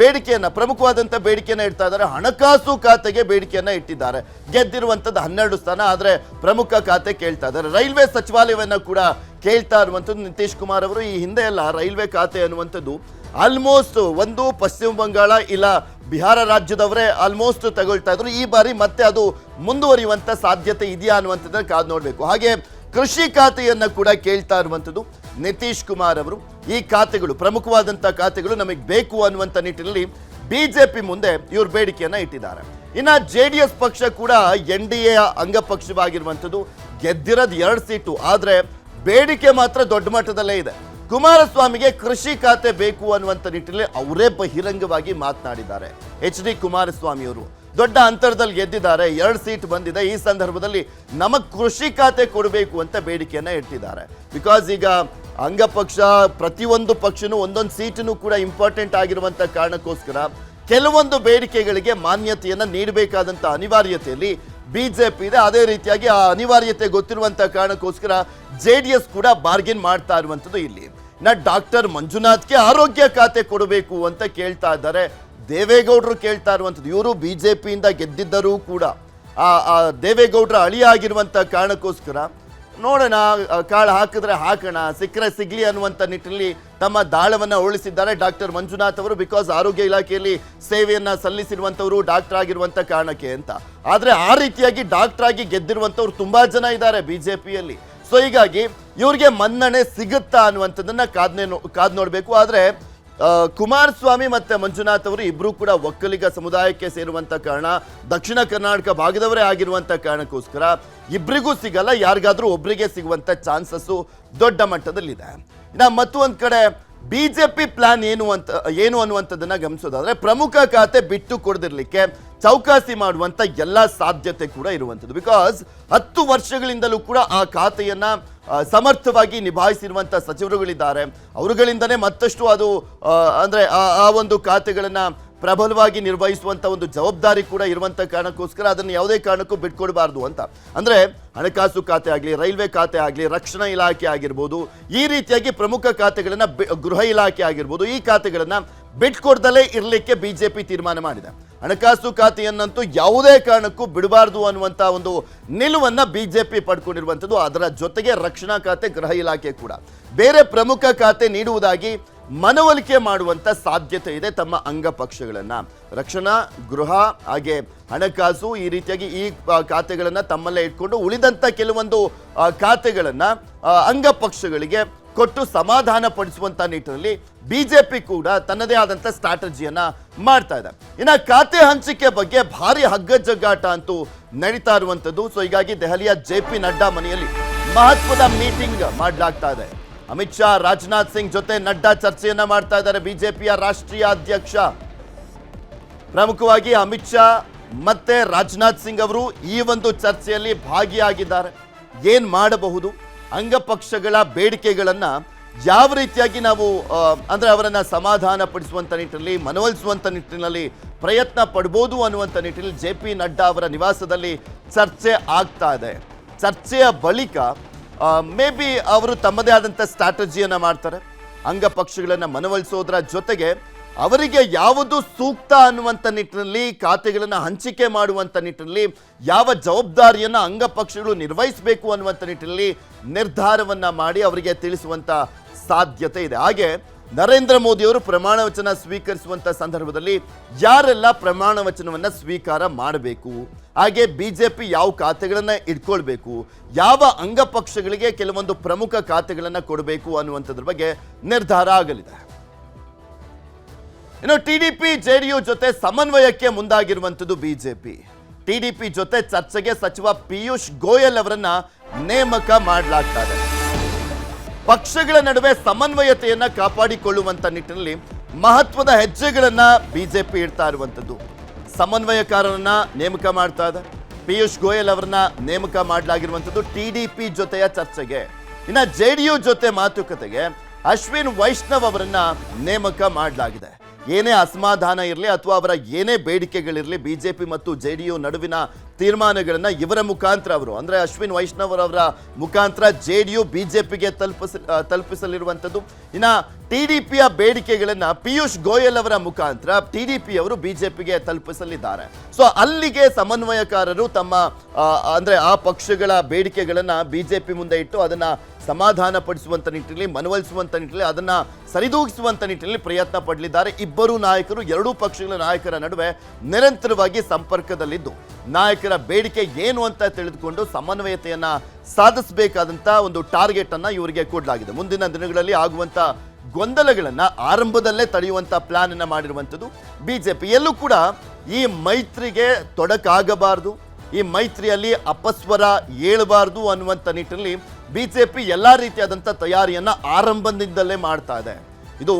ಬೇಡಿಕೆಯನ್ನು, ಪ್ರಮುಖವಾದಂತ ಬೇಡಿಕೆಯನ್ನ ಇಡ್ತಾ ಇದ್ದಾರೆ. ಹಣಕಾಸು ಖಾತೆಗೆ ಬೇಡಿಕೆಯನ್ನ ಇಟ್ಟಿದ್ದಾರೆ. ಗೆದ್ದಿರುವಂತದ್ದು ಹನ್ನೆರಡು ಸ್ಥಾನ, ಆದ್ರೆ ಪ್ರಮುಖ ಖಾತೆ ಕೇಳ್ತಾ ಇದ್ದಾರೆ. ರೈಲ್ವೆ ಸಚಿವಾಲಯವನ್ನ ಕೂಡ ಕೇಳ್ತಾ ಇರುವಂತದ್ದು ನಿತೀಶ್ ಕುಮಾರ್ ಅವರು. ಈ ಹಿಂದೆ ಎಲ್ಲ ರೈಲ್ವೆ ಖಾತೆ ಅನ್ನುವಂಥದ್ದು ಆಲ್ಮೋಸ್ಟ್ ಒಂದು ಪಶ್ಚಿಮ ಬಂಗಾಳ ಇಲ್ಲ ಬಿಹಾರ ರಾಜ್ಯದವರೇ ಆಲ್ಮೋಸ್ಟ್ ತಗೊಳ್ತಾ ಇದ್ರು. ಈ ಬಾರಿ ಮತ್ತೆ ಅದು ಮುಂದುವರಿಯುವಂತ ಸಾಧ್ಯತೆ ಇದೆಯಾ ಅನ್ನುವಂಥದ್ದನ್ನ ಕಾದು ನೋಡಬೇಕು. ಹಾಗೆ ಕೃಷಿ ಖಾತೆಯನ್ನ ಕೂಡ ಕೇಳ್ತಾ ಇರುವಂಥದ್ದು ನಿತೀಶ್ ಕುಮಾರ್ ಅವರು ಈ ಖಾತೆಗಳು ಪ್ರಮುಖವಾದಂಥ ಖಾತೆಗಳು ನಮಗೆ ಬೇಕು ಅನ್ನುವಂಥ ನಿಟ್ಟಿನಲ್ಲಿ ಬಿಜೆಪಿ ಮುಂದೆ ಇವ್ರ ಬೇಡಿಕೆಯನ್ನ ಇಟ್ಟಿದ್ದಾರೆ. ಇನ್ನ ಜೆ ಡಿ ಎಸ್ ಪಕ್ಷ ಕೂಡ ಎನ್ ಡಿ ಎ ಅಂಗಪಕ್ಷವಾಗಿರುವಂಥದ್ದು ಗೆದ್ದಿರೋದು ಎರಡು ಸೀಟು, ಆದರೆ ಬೇಡಿಕೆ ಮಾತ್ರ ದೊಡ್ಡ ಮಟ್ಟದಲ್ಲೇ ಇದೆ. ಕುಮಾರಸ್ವಾಮಿಗೆ ಕೃಷಿ ಖಾತೆ ಬೇಕು ಅನ್ನುವಂಥ ನಿಟ್ಟಿನಲ್ಲಿ ಅವರೇ ಬಹಿರಂಗವಾಗಿ ಮಾತನಾಡಿದ್ದಾರೆ. ಎಚ್ ಡಿ ಕುಮಾರಸ್ವಾಮಿ ಅವರು ದೊಡ್ಡ ಅಂತರದಲ್ಲಿ ಗೆದ್ದಿದ್ದಾರೆ, ಎರಡು ಸೀಟ್ ಬಂದಿದೆ. ಈ ಸಂದರ್ಭದಲ್ಲಿ ನಮಗೆ ಕೃಷಿ ಖಾತೆ ಕೊಡಬೇಕು ಅಂತ ಬೇಡಿಕೆಯನ್ನ ಇಟ್ಟಿದ್ದಾರೆ. ಬಿಕಾಸ್ ಈಗ ಅಂಗಪಕ್ಷ, ಪ್ರತಿಯೊಂದು ಪಕ್ಷನೂ ಒಂದೊಂದು ಸೀಟನ್ನು ಕೂಡ ಇಂಪಾರ್ಟೆಂಟ್ ಆಗಿರುವಂಥ ಕಾರಣಕ್ಕೋಸ್ಕರ ಕೆಲವೊಂದು ಬೇಡಿಕೆಗಳಿಗೆ ಮಾನ್ಯತೆಯನ್ನು ನೀಡಬೇಕಾದಂಥ ಅನಿವಾರ್ಯತೆಯಲ್ಲಿ ಬಿ ಜೆ ಪಿ ಇದೆ. ಅದೇ ರೀತಿಯಾಗಿ ಆ ಅನಿವಾರ್ಯತೆ ಗೊತ್ತಿರುವಂಥ ಕಾರಣಕ್ಕೋಸ್ಕರ ಜೆ ಡಿ ಎಸ್ ಕೂಡ ಬಾರ್ಗೇನ್ ಮಾಡ್ತಾ ಇರುವಂಥದ್ದು ಇಲ್ಲಿ. ನಾ ಡಾಕ್ಟರ್ ಮಂಜುನಾಥ್ಗೆ ಆರೋಗ್ಯ ಖಾತೆ ಕೊಡಬೇಕು ಅಂತ ಕೇಳ್ತಾ ಇದ್ದಾರೆ. ದೇವೇಗೌಡರು ಕೇಳ್ತಾ ಇರುವಂಥದ್ದು ಇವರು ಬಿ ಜೆ ಪಿಯಿಂದ ಗೆದ್ದಿದ್ದರೂ ಕೂಡ ಆ ದೇವೇಗೌಡರ ಅಳಿಯಾಗಿರುವಂಥ ಕಾರಣಕ್ಕೋಸ್ಕರ ನೋಡೋಣ ಕಾಳು ಹಾಕಿದ್ರೆ ಹಾಕೋಣ. ಸಿಕ್ಕರೆ ಸಿಗ್ಲಿ ಅನ್ನುವಂಥ ನಿಟ್ಟಿನಲ್ಲಿ ತಮ್ಮ ದಾಳವನ್ನು ಉಳಿಸಿದ್ದಾರೆ ಡಾಕ್ಟರ್ ಮಂಜುನಾಥ್ ಅವರು. ಬಿಕಾಸ್ ಆರೋಗ್ಯ ಇಲಾಖೆಯಲ್ಲಿ ಸೇವೆಯನ್ನು ಸಲ್ಲಿಸಿರುವಂಥವರು ಡಾಕ್ಟರ್ ಆಗಿರುವಂಥ ಕಾರಣಕ್ಕೆ ಅಂತ. ಆದರೆ ಆ ರೀತಿಯಾಗಿ ಡಾಕ್ಟರ್ ಆಗಿ ಗೆದ್ದಿರುವಂಥವ್ರು ತುಂಬ ಜನ ಇದ್ದಾರೆ ಬಿ ಜೆ ಪಿಯಲ್ಲಿ ಸೊ ಹೀಗಾಗಿ ಇವ್ರಿಗೆ ಮನ್ನಣೆ ಸಿಗುತ್ತಾ ಅನ್ನುವಂಥದ್ದನ್ನು ಕಾದ್ನೆ ನೋ- ಕಾದ್ ನೋಡಬೇಕು. ಆದ್ರೆ ಕುಮಾರಸ್ವಾಮಿ ಮತ್ತೆ ಮಂಜುನಾಥ್ ಅವರು ಇಬ್ಬರೂ ಕೂಡ ಒಕ್ಕಲಿಗ ಸಮುದಾಯಕ್ಕೆ ಸೇರುವಂಥ ಕಾರಣ, ದಕ್ಷಿಣ ಕರ್ನಾಟಕ ಭಾಗದವರೇ ಆಗಿರುವಂತ ಕಾರಣಕ್ಕೋಸ್ಕರ ಇಬ್ರಿಗೂ ಸಿಗಲ್ಲ, ಯಾರಿಗಾದರೂ ಒಬ್ರಿಗೆ ಸಿಗುವಂತ ಚಾನ್ಸಸ್ಸು ದೊಡ್ಡ ಮಟ್ಟದಲ್ಲಿದೆ. ಇನ್ನ ಮತ್ತೊಂದ್ ಕಡೆ ಬಿಜೆಪಿ ಪ್ಲಾನ್ ಏನು ಅಂತ, ಏನು ಅನ್ನುವಂಥದ್ದನ್ನ ಗಮನಿಸೋದಾದ್ರೆ, ಪ್ರಮುಖ ಖಾತೆ ಬಿಟ್ಟು ಕೊಡದಿರ್ಲಿಕ್ಕೆ ಚೌಕಾಸಿ ಮಾಡುವಂತ ಎಲ್ಲ ಸಾಧ್ಯತೆ ಕೂಡ ಇರುವಂಥದ್ದು. ಬಿಕಾಸ್ ಹತ್ತು ವರ್ಷಗಳಿಂದಲೂ ಕೂಡ ಆ ಖಾತೆಯನ್ನ ಸಮರ್ಥವಾಗಿ ನಿಭಾಯಿಸಿರುವಂತ ಸಚಿವರುಗಳಿದ್ದಾರೆ. ಅವರುಗಳಿಂದನೇ ಮತ್ತಷ್ಟು ಅದು ಅಂದ್ರೆ ಆ ಒಂದು ಖಾತೆಗಳನ್ನ ಪ್ರಬಲವಾಗಿ ನಿರ್ವಹಿಸುವಂಥ ಒಂದು ಜವಾಬ್ದಾರಿ ಕೂಡ ಇರುವಂಥ ಕಾರಣಕ್ಕೋಸ್ಕರ ಅದನ್ನು ಯಾವುದೇ ಕಾರಣಕ್ಕೂ ಬಿಟ್ಕೊಡಬಾರ್ದು ಅಂತ. ಅಂದರೆ ಹಣಕಾಸು ಖಾತೆ ಆಗಲಿ, ರೈಲ್ವೆ ಖಾತೆ ಆಗಲಿ, ರಕ್ಷಣಾ ಇಲಾಖೆ ಆಗಿರ್ಬೋದು, ಈ ರೀತಿಯಾಗಿ ಪ್ರಮುಖ ಖಾತೆಗಳನ್ನು ಗೃಹ ಇಲಾಖೆ ಆಗಿರ್ಬೋದು, ಈ ಖಾತೆಗಳನ್ನು ಬಿಟ್ಕೊಡ್ದಲೇ ಇರಲಿಕ್ಕೆ ಬಿ ಜೆ ಪಿ ತೀರ್ಮಾನ ಮಾಡಿದೆ. ಹಣಕಾಸು ಖಾತೆಯನ್ನಂತೂ ಯಾವುದೇ ಕಾರಣಕ್ಕೂ ಬಿಡಬಾರ್ದು ಅನ್ನುವಂಥ ಒಂದು ನಿಲುವನ್ನು ಬಿ ಜೆ ಪಿ ಪಡ್ಕೊಂಡಿರುವಂಥದ್ದು. ಅದರ ಜೊತೆಗೆ ರಕ್ಷಣಾ ಖಾತೆ, ಗೃಹ ಇಲಾಖೆ ಕೂಡ. ಬೇರೆ ಪ್ರಮುಖ ಖಾತೆ ನೀಡುವುದಾಗಿ ಮನವೊಲಿಕೆ ಮಾಡುವಂಥ ಸಾಧ್ಯತೆ ಇದೆ ತಮ್ಮ ಅಂಗಪಕ್ಷಗಳನ್ನು ರಕ್ಷಣಾ ಗೃಹ ಹಾಗೆ ಹಣಕಾಸು ಈ ರೀತಿಯಾಗಿ ಈ ಖಾತೆಗಳನ್ನು ತಮ್ಮಲ್ಲೇ ಇಟ್ಕೊಂಡು ಉಳಿದಂಥ ಕೆಲವೊಂದು ಖಾತೆಗಳನ್ನು ಖಾತೆಗಳನ್ನ ಆ, ಅಂಗ ಪಕ್ಷಗಳಿಗೆ ಕೊಟ್ಟು ಸಮಾಧಾನ ಪಡಿಸುವಂಥ ನಿಟ್ಟಿನಲ್ಲಿ ಬಿ ಜೆ ಪಿ ಕೂಡ ತನ್ನದೇ ಆದಂಥ ಸ್ಟ್ರಾಟಜಿಯನ್ನು ಮಾಡ್ತಾ ಇದೆ. ಇನ್ನು ಖಾತೆ ಹಂಚಿಕೆ ಬಗ್ಗೆ ಭಾರಿ ಹಗ್ಗಜಗ್ಗಾಟ ಅಂತೂ ನಡೀತಾ ಇರುವಂಥದ್ದು ಸೊ ಹೀಗಾಗಿ ದೆಹಲಿಯ ಜೆ ಪಿ ನಡ್ಡಾ ಮನೆಯಲ್ಲಿ ಮಹತ್ವದ ಮೀಟಿಂಗ್ ಮಾಡಲಾಗ್ತಾ ಇದೆ. ಅಮಿತ್ ಶಾ, ರಾಜನಾಥ್ ಸಿಂಗ್ ಜೊತೆ ನಡ್ಡಾ ಚರ್ಚೆಯನ್ನ ಮಾಡ್ತಾ ಇದ್ದಾರೆ. ಬಿಜೆಪಿಯ ರಾಷ್ಟ್ರೀಯ ಅಧ್ಯಕ್ಷ. ಪ್ರಮುಖವಾಗಿ ಅಮಿತ್ ಶಾ ಮತ್ತೆ ರಾಜನಾಥ್ ಸಿಂಗ್ ಅವರು ಈ ಒಂದು ಚರ್ಚೆಯಲ್ಲಿ ಭಾಗಿಯಾಗಿದ್ದಾರೆ. ಏನ್ ಮಾಡಬಹುದು? ಅಂಗಪಕ್ಷಗಳ ಬೇಡಿಕೆಗಳನ್ನ ಯಾವ ರೀತಿಯಾಗಿ ನಾವು ಅಂದ್ರೆ ಅವರನ್ನ ಸಮಾಧಾನ ಪಡಿಸುವಂತ ನಿಟ್ಟಿನಲ್ಲಿ, ಮನವೊಲಿಸುವಂತ ನಿಟ್ಟಿನಲ್ಲಿ ಪ್ರಯತ್ನ ಪಡ್ಬೋದು ಅನ್ನುವಂತ ನಿಟ್ಟಿನಲ್ಲಿ ಜೆ ಪಿ ನಡ್ಡಾ ಅವರ ನಿವಾಸದಲ್ಲಿ ಚರ್ಚೆ ಆಗ್ತಾ ಇದೆ. ಚರ್ಚೆಯ ಬಳಿಕ ಮೇ ಬಿ ಅವರು ತಮ್ಮದೇ ಆದಂಥ ಸ್ಟ್ರಾಟಜಿಯನ್ನು ಮಾಡ್ತಾರೆ. ಅಂಗಪಕ್ಷಗಳನ್ನು ಮನವೊಲಿಸೋದ್ರ ಜೊತೆಗೆ ಅವರಿಗೆ ಯಾವುದು ಸೂಕ್ತ ಅನ್ನುವಂಥ ನಿಟ್ಟಿನಲ್ಲಿ, ಖಾತೆಗಳನ್ನು ಹಂಚಿಕೆ ಮಾಡುವಂಥ ನಿಟ್ಟಿನಲ್ಲಿ, ಯಾವ ಜವಾಬ್ದಾರಿಯನ್ನು ಅಂಗಪಕ್ಷಗಳು ನಿರ್ವಹಿಸಬೇಕು ಅನ್ನುವಂಥ ನಿಟ್ಟಿನಲ್ಲಿ ನಿರ್ಧಾರವನ್ನು ಮಾಡಿ ಅವರಿಗೆ ತಿಳಿಸುವಂಥ ಸಾಧ್ಯತೆ ಇದೆ. ಹಾಗೆ ನರೇಂದ್ರ ಮೋದಿ ಅವರು ಪ್ರಮಾಣ ವಚನ ಸ್ವೀಕರಿಸುವಂತ ಸಂದರ್ಭದಲ್ಲಿ ಯಾರೆಲ್ಲ ಪ್ರಮಾಣ ವಚನವನ್ನ ಸ್ವೀಕಾರ ಮಾಡಬೇಕು? ಹಾಗೆ ಬಿಜೆಪಿ ಯಾವ ಖಾತೆಗಳನ್ನ ಇಟ್ಕೊಳ್ಬೇಕು? ಯಾವ ಅಂಗಪಕ್ಷಗಳಿಗೆ ಕೆಲವೊಂದು ಪ್ರಮುಖ ಖಾತೆಗಳನ್ನ ಕೊಡಬೇಕು ಅನ್ನುವಂಥದ್ರ ಬಗ್ಗೆ ನಿರ್ಧಾರ ಆಗಲಿದೆ. ಇನ್ನು ಟಿಡಿಪಿ ಜೆಡಿಯು ಜೊತೆ ಸಮನ್ವಯಕ್ಕೆ ಮುಂದಾಗಿರುವಂಥದ್ದು ಬಿಜೆಪಿ. ಟಿಡಿಪಿ ಜೊತೆ ಚರ್ಚೆಗೆ ಸಚಿವ ಪಿಯೂಷ್ ಗೋಯಲ್ ಅವರನ್ನ ನೇಮಕ ಮಾಡಲಾಗ್ತಾ ಇದೆ. ಪಕ್ಷಗಳ ನಡುವೆ ಸಮನ್ವಯತೆಯನ್ನ ಕಾಪಾಡಿಕೊಳ್ಳುವಂತ ನಿಟ್ಟಿನಲ್ಲಿ ಮಹತ್ವದ ಹೆಜ್ಜೆಗಳನ್ನ ಬಿಜೆಪಿ ಇಡ್ತಾ ಇರುವಂತದ್ದು. ಸಮನ್ವಯಕಾರರನ್ನ ನೇಮಕ ಮಾಡ್ತಾ ಇದೆ. ಪಿಯೂಷ್ ಗೋಯಲ್ ಅವರನ್ನ ನೇಮಕ ಮಾಡಲಾಗಿರುವಂತದ್ದು ಟಿಡಿಪಿ ಜೊತೆಯ ಚರ್ಚೆಗೆ. ಇನ್ನ ಜೆಡಿಯು ಜೊತೆ ಮಾತುಕತೆಗೆ ಅಶ್ವಿನ್ ವೈಷ್ಣವ್ ಅವರನ್ನ ನೇಮಕ ಮಾಡಲಾಗಿದೆ. ಏನೇ ಅಸಮಾಧಾನ ಇರಲಿ ಅಥವಾ ಅವರ ಏನೇ ಬೇಡಿಕೆಗಳಿರಲಿ ಬಿಜೆಪಿ ಮತ್ತು ಜೆಡಿಯು ನಡುವಿನ ತೀರ್ಮಾನಗಳನ್ನ ಇವರ ಮುಖಾಂತರ ಅವರು, ಅಂದ್ರೆ ಅಶ್ವಿನ್ ವೈಷ್ಣವ್ ಅವರ ಮುಖಾಂತರ ಜೆಡಿಯು, ಬಿಜೆಪಿಗೆ ತಲುಪಿಸ ತಲುಪಿಸಲಿರುವಂಥದ್ದು ಇನ್ನು ಟಿ ಡಿ ಪಿಯ ಬೇಡಿಕೆಗಳನ್ನ ಪಿಯೂಷ್ ಗೋಯಲ್ ಅವರ ಮುಖಾಂತರ ಟಿ ಡಿ ಪಿ ಅವರು ಪಿಗೆ ತಲುಪಿಸಲಿದ್ದಾರೆ. ಸೊ, ಅಲ್ಲಿಗೆ ಸಮನ್ವಯಕಾರರು ತಮ್ಮ ಅಂದ್ರೆ ಆ ಪಕ್ಷಗಳ ಜೆ ಬಿಜೆಪಿ ಮುಂದೆ ಇಟ್ಟು ಅದನ್ನ ಸಮಾಧಾನ ಪಡಿಸುವಂಥ ನಿಟ್ಟಿನಲ್ಲಿ ಮನವೊಲಿಸುವಂಥ ನಿಟ್ಟಿನಲ್ಲಿ, ಅದನ್ನು ಸರಿದೂಗಿಸುವಂಥ ನಿಟ್ಟಿನಲ್ಲಿ ಪ್ರಯತ್ನ ಪಡಲಿದ್ದಾರೆ. ಇಬ್ಬರು ನಾಯಕರು, ಎರಡೂ ಪಕ್ಷಗಳ ನಾಯಕರ ನಡುವೆ ನಿರಂತರವಾಗಿ ಸಂಪರ್ಕದಲ್ಲಿದ್ದು, ನಾಯಕರ ಬೇಡಿಕೆ ಏನು ಅಂತ ತಿಳಿದುಕೊಂಡು ಸಮನ್ವಯತೆಯನ್ನು ಸಾಧಿಸಬೇಕಾದಂಥ ಒಂದು ಟಾರ್ಗೆಟನ್ನು ಇವರಿಗೆ ಕೊಡಲಾಗಿದೆ. ಮುಂದಿನ ದಿನಗಳಲ್ಲಿ ಆಗುವಂಥ ಗೊಂದಲಗಳನ್ನು ಆರಂಭದಲ್ಲೇ ತಡೆಯುವಂಥ ಪ್ಲಾನ್ ಮಾಡಿರುವಂಥದ್ದು ಮಾಡಿರುವಂಥದ್ದು. ಬಿಜೆಪಿ ಎಲ್ಲೂ ಕೂಡ ಈ ಮೈತ್ರಿಗೆ ತೊಡಕಾಗಬಾರದು, ಈ ಮೈತ್ರಿಯಲ್ಲಿ ಅಪಸ್ವರ ಏಳಬಾರದು ಅನ್ನುವಂಥ ನಿಟ್ಟಿನಲ್ಲಿ ಬಿಜೆಪಿ ಎಲ್ಲ ರೀತಿಯಾದಂಥ ತಯಾರಿಯನ್ನು ಆರಂಭದಿಂದಲೇ ಮಾಡ್ತಾ ಇದೆ. ಇದು